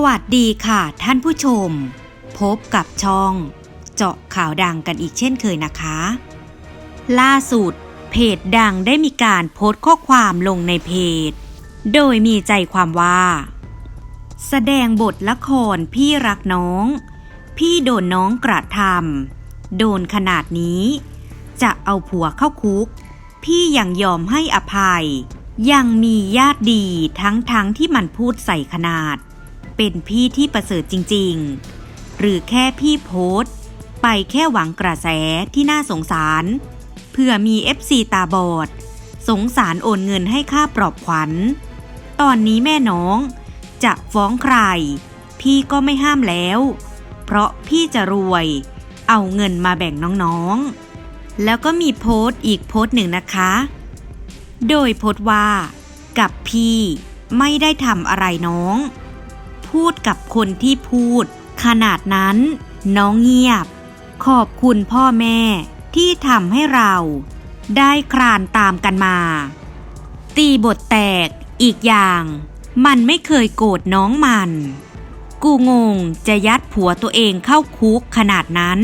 สวัสดีค่ะท่านผู้ชม พบกับช่อง เจาะข่าวดังกันอีกเช่นเคยนะคะ ล่าสุด เพจดังได้มีการโพสต์ข้อความลงในเพจ โดยมีใจความว่า แสดงบทละครพี่รักน้อง พี่โดนน้องกระทำโดนขนาดนี้ จะเอาผัวเข้าคุก พี่ยังยอมให้อภัย ยังมีญาติดีทั้งทั้งๆที่มันพูดใส่ขนาด เป็นพี่ที่ประเสริฐจริง ๆ หรือแค่พี่โพสต์ไปแค่หวังกระแสที่น่าสงสาร เพื่อมี FC ตาบอด สงสารโอนเงินให้ค่าปลอบขวัญ ตอนนี้แม่น้องจะฟ้องใคร พี่ก็ไม่ห้ามแล้ว เพราะพี่จะรวย เอาเงินมาแบ่งน้องๆ แล้วก็มีโพสต์อีกโพสต์หนึ่งนะคะ โดยโพสต์ว่า กับพี่ไม่ได้ทำอะไรน้อง พูดกับคนที่พูด ขนาดนั้น น้องเงียบ ขอบคุณพ่อแม่ที่ทำให้เรา ได้คลานตามกันมา ตีบทแตกอีกอย่าง มันไม่เคยโกรธน้องมัน กูงงจะยัดผัวตัวเองเข้าคุกขนาดนั้น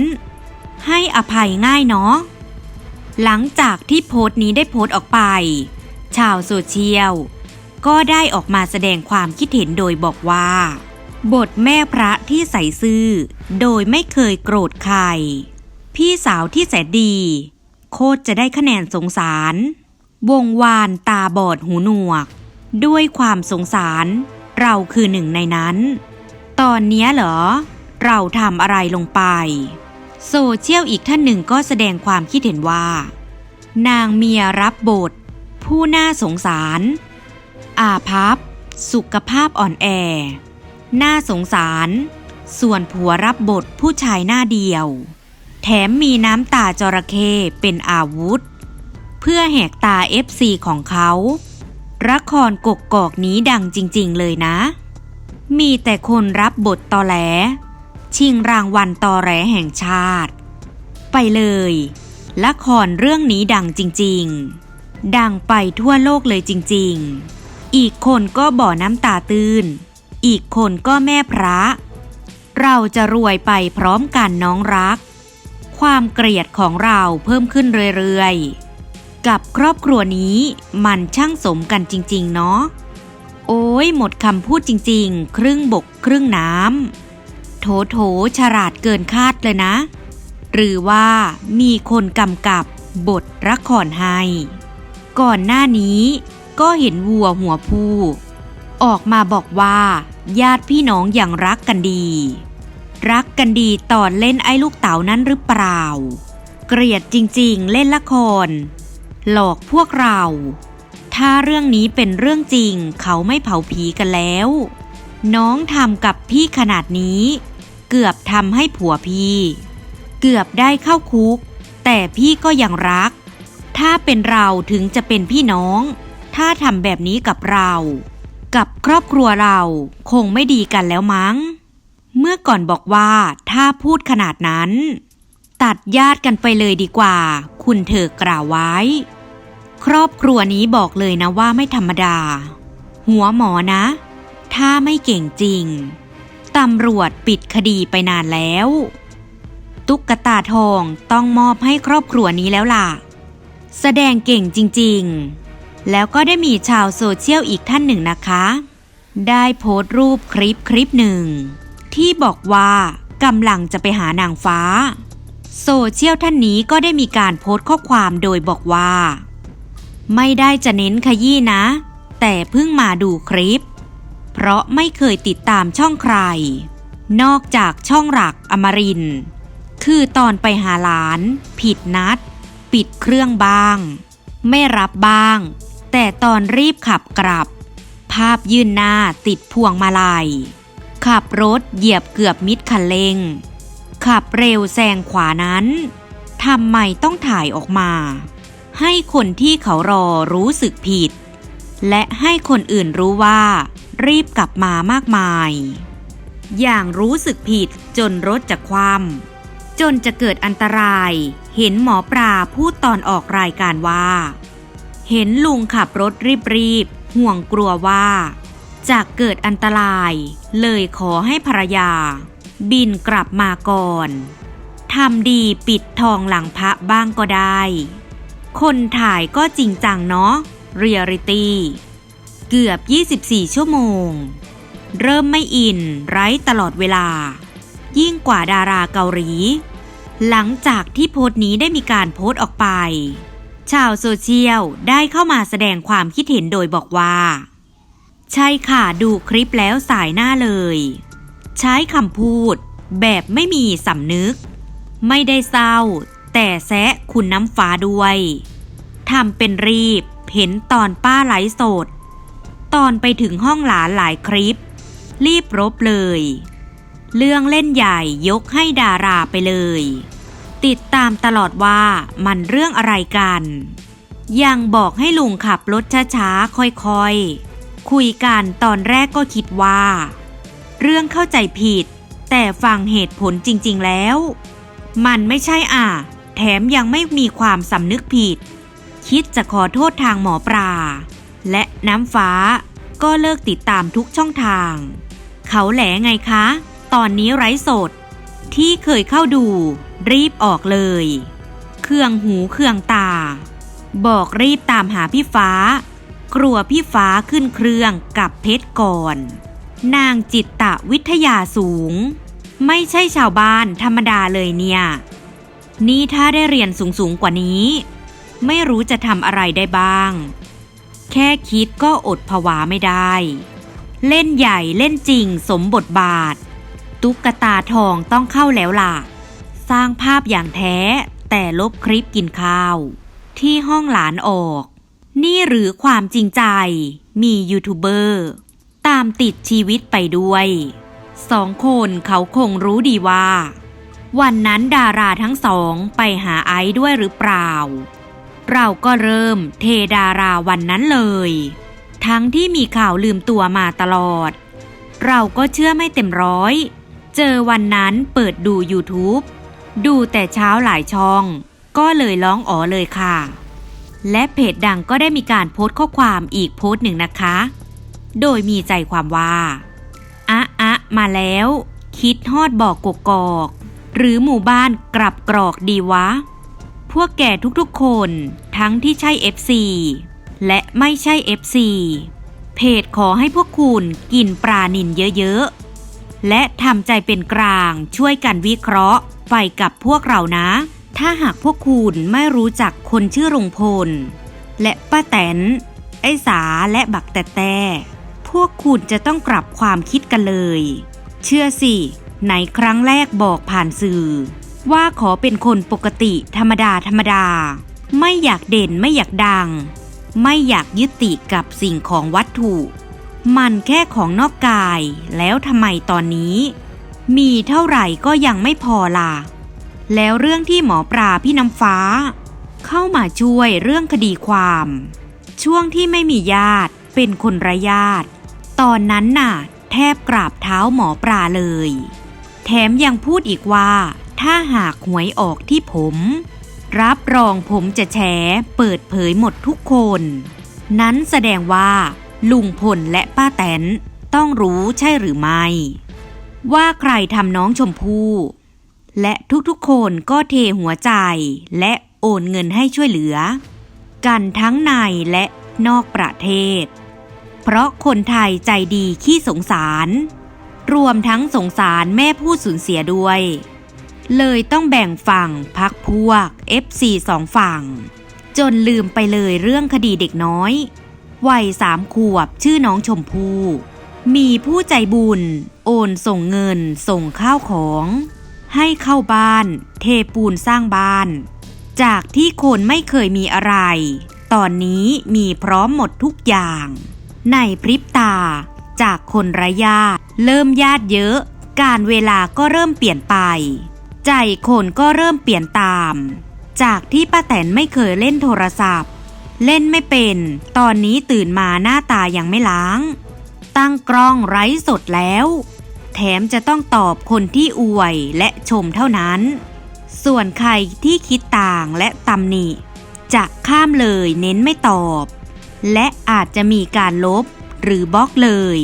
ให้อภัยง่ายเนาะหลังจากที่โพสต์นี้ได้โพสต์ออกไป ชาวโซเชียล ก็ได้ออกมาแสดงความคิดเห็นโดยบอกว่า บทแม่พระที่ใส่ซื่อ โดยไม่เคยโกรธใคร พี่สาวที่แสนดี โคตรจะได้คะแนนสงสาร วงวานตาบอดหูหนวก ด้วยความสงสาร เราคือหนึ่งในนั้น ตอนนี้เหรอ เราทำอะไรลงไป โซเชียลอีกท่านหนึ่งก็แสดงความคิดเห็นว่า นางเมียรับบท ผู้น่าสงสาร อาภัพสุขภาพอ่อนแอ น่าสงสาร ส่วนผัวรับบทผู้ชายหน้าเดียว แถมมีน้ำตาจระเข้เป็นอาวุธ เพื่อแหกตา FC ของเขาละครกกกอกนี้ดังจริงๆเลยนะ มีแต่คนรับบทตอแหล ชิงรางวัลตอแหลแห่งชาติ ไปเลยละครเรื่องนี้ดังจริง ๆ ดังไปทั่วโลกเลยจริง ๆ อีกคนก็บ่อน้ำตาตื้นอีกคนก็แม่พระ เราจะรวยไปพร้อมกันน้องรัก ความเกลียดของเราเพิ่มขึ้นเรื่อยๆ กับครอบครัวนี้มันช่างสมกันจริง ๆ เนาะ โอ้ยหมดคำพูดจริง ๆ ครึ่งบกครึ่งน้ำ โถโถฉลาดเกินคาดเลยนะ หรือว่ามีคนกำกับบทละครให้ ก่อนหน้านี้ ก็เห็นวัวหัวผู้ ออกมาบอกว่า ญาติพี่น้องอย่างรักกันดี รักกันดีตอนเล่นไอ้ลูกเต๋านั้นหรือเปล่า เกลียดจริงๆ เล่นละคร หลอกพวกเรา ถ้าเรื่องนี้เป็นเรื่องจริง เขาไม่เผาผีกันแล้ว น้องทำกับพี่ขนาดนี้ เกือบทำให้ผัวพี่ เกือบได้เข้าคุก แต่พี่ก็ยังรัก ถ้าเป็นเราถึงจะเป็นพี่น้อง ถ้าทำแบบนี้กับเรา กับครอบครัวเราคงไม่ดีกันแล้วมั้ง เมื่อก่อนบอกว่าถ้าพูดขนาดนั้น ตัดญาติกันไปเลยดีกว่า คุณเธอกล่าวไว้ ครอบครัวนี้บอกเลยนะว่าไม่ธรรมดา หัวหมอนะ ถ้าไม่เก่งจริงตำรวจปิดคดีไปนานแล้ว ตุ๊กตาทองต้องมอบให้ครอบครัวนี้แล้วล่ะ แสดงเก่งจริง ๆ แล้วก็ได้มีชาวโซเชียลอีกท่านหนึ่งนะคะ ได้โพสต์รูปคลิปคลิปหนึ่ง ที่บอกว่ากำลังจะไปหานางฟ้า โซเชียลท่านนี้ก็ได้มีการโพสต์ข้อความโดยบอกว่า ไม่ได้จะเน้นขยี้นะ แต่เพิ่งมาดูคลิป เพราะไม่เคยติดตามช่องใคร นอกจากช่องหลักอมริน คือตอนไปหาหลาน ผิดนัด ปิดเครื่องบ้าง ไม่รับบ้าง แต่ตอนรีบขับกลับ ภาพยื่นหน้าติดพวงมาลัย ขับรถเหยียบเกือบมิดคันเร่ง ขับเร็วแซงขวานั้นทำไมต้องถ่ายออกมา ให้คนที่เขารอรู้สึกผิด และให้คนอื่นรู้ว่า รีบกลับมามากมาย อย่างรู้สึกผิดจนรถจะคว่ำจนจะเกิดอันตราย เห็นหมอปลาพูดตอนออกรายการว่า เห็นลุงขับรถรีบๆ ห่วงกลัวว่าจากเกิดอันตราย เลยขอให้ภรรยา บินกลับมาก่อนทำดีปิดทองหลังพระบ้างก็ได้ คนถ่ายก็จริงจังเนาะเรียลิตี้เกือบ 24 ชั่วโมง เริ่มไม่อินไร้ตลอดเวลา ยิ่งกว่าดาราเกาหลี หลังจากที่โพสต์นี้ได้มีการโพสต์ออกไป ชาวโซเชียลได้เข้ามาแสดงความคิดเห็นโดยบอกว่า ใช่ค่ะดูคลิปแล้วสายหน้าเลย ใช้คำพูด แบบไม่มีสำนึก ไม่ได้เศร้า แต่แซะคุณน้ำฟ้าด้วยทำเป็นรีบเห็นตอนป้าไหลสด ตอนไปถึงห้องหลานหลายคลิป รีบรบเลย เรื่องเล่นใหญ่ยกให้ดาราไปเลย ติดตามตลอดว่ามันเรื่องอะไรกัน ยังบอกให้ลุงขับรถช้าๆ ค่อยๆ คุยกันตอนแรกก็คิดว่า เรื่องเข้าใจผิด แต่ฟังเหตุผลจริงๆแล้ว มันไม่ใช่อะ แถมยังไม่มีความสำนึกผิด คิดจะขอโทษทางหมอปลา และน้ำฟ้าก็เลิกติดตามทุกช่องทาง เขาแหลไงคะ ตอนนี้ไร้สด ที่เคยเข้าดู รีบออกเลย เครื่องหูเครื่องตา บอกรีบตามหาพี่ฟ้า กลัวพี่ฟ้าขึ้นเครื่องกับเพชรก่อน นางจิตตะวิทยาสูง ไม่ใช่ชาวบ้านธรรมดาเลยเนี่ย นี่ถ้าได้เรียนสูงๆกว่านี้ ไม่รู้จะทำอะไรได้บ้าง แค่คิดก็อดผวาไม่ได้ เล่นใหญ่เล่นจริงสมบทบาท ตุ๊กตาทองต้องเข้าแล้วล่ะ สร้างภาพอย่างแท้ แต่ลบคลิปกินข้าว ที่ห้องหลานออก นี่หรือความจริงใจ มียูทูบเบอร์ตามติดชีวิตไปด้วยสองคนเขาคงรู้ดีว่า วันนั้นดาราทั้งสองไปหาไอซ์ด้วยหรือเปล่า เราก็เริ่มเทดาราวันนั้นเลย ทั้งที่มีข่าวลืมตัวมาตลอด เราก็เชื่อไม่เต็มร้อย เจอวันนั้นเปิดดู YouTube ดูแต่เช้าหลายช่อง ก็เลยร้องอ๋อเลยค่ะ และเพจดังก็ได้มีการโพสต์ข้อความอีกโพสต์หนึ่งนะคะ โดยมีใจความว่าอะอะมาแล้ว คิดฮอดบอกกกอก หรือหมู่บ้านกลับกรอกดีวะ พวกแก่ทุกๆคนทั้งที่ใช่ FC และไม่ใช่ FC เพจขอให้พวกคุณกินปลานินเยอะๆ และทำใจเป็นกลางช่วยกันวิเคราะห์ ไปกับพวกเรานะ ถ้าหากพวกคุณไม่รู้จักคนชื่อลุงพล และป้าแตน ไอ้สาและบักแต่แต่พวกคุณจะต้องกลับความคิดกันเลย เชื่อสิไหนครั้งแรกบอกผ่านสื่อ ว่าขอเป็นคนปกติธรรมดาธรรมดา ไม่อยากเด่นไม่อยากดัง ไม่อยากยึดติดกับสิ่งของวัตถุ มันแค่ของนอกกาย แล้วทำไมตอนนี้ มีเท่าไหร่ก็ยังไม่พอล่ะ แล้วเรื่องที่หมอปลาพี่น้ำฟ้า เข้ามาช่วยเรื่องคดีความ ช่วงที่ไม่มีญาติเป็นคนร้ญาติ ตอนนั้นน่ะ แทบกราบเท้าหมอปลาเลย แถมยังพูดอีกว่า ถ้าหากหวยออกที่ผม รับรองผมจะแฉเปิดเผยหมดทุกคน นั้นแสดงว่า ลุงพลและป้าแตน ต้องรู้ใช่หรือไม่ ว่าใครทำน้องชมพู่และทุกๆคนก็เทหัวใจและโอนเงินให้ช่วยเหลือ กันทั้งในและนอกประเทศ เพราะคนไทยใจดีขี้สงสาร รวมทั้งสงสารแม่ผู้สูญเสียด้วย เลยต้องแบ่งฝั่งพักพวก FC สองฝั่ง จนลืมไปเลยเรื่องคดีเด็กน้อย วัยสามขวบชื่อน้องชมพู่มีผู้ใจบุญ โอนส่งเงินส่งข้าวของ ให้เข้าบ้าน เทปูนสร้างบ้าน จากที่คนไม่เคยมีอะไร ตอนนี้มีพร้อมหมดทุกอย่าง ในพริบตา จากคนร้ญาตเริ่มญาติเยอะ การเวลาก็เริ่มเปลี่ยนไป ใจคนก็เริ่มเปลี่ยนตาม จากที่ป้าแตนไม่เคยเล่นโทรศัพท์ เล่นไม่เป็น ตอนนี้ตื่นมาหน้าตายังไม่ล้าง ตั้งกล้องไร้สดแล้ว แถมจะต้องตอบคนที่อวยและชมเท่านั้น ส่วนใครที่คิดต่างและตำหนิ จะข้ามเลยเน้นไม่ตอบ และอาจจะมีการลบหรือบล็อกเลย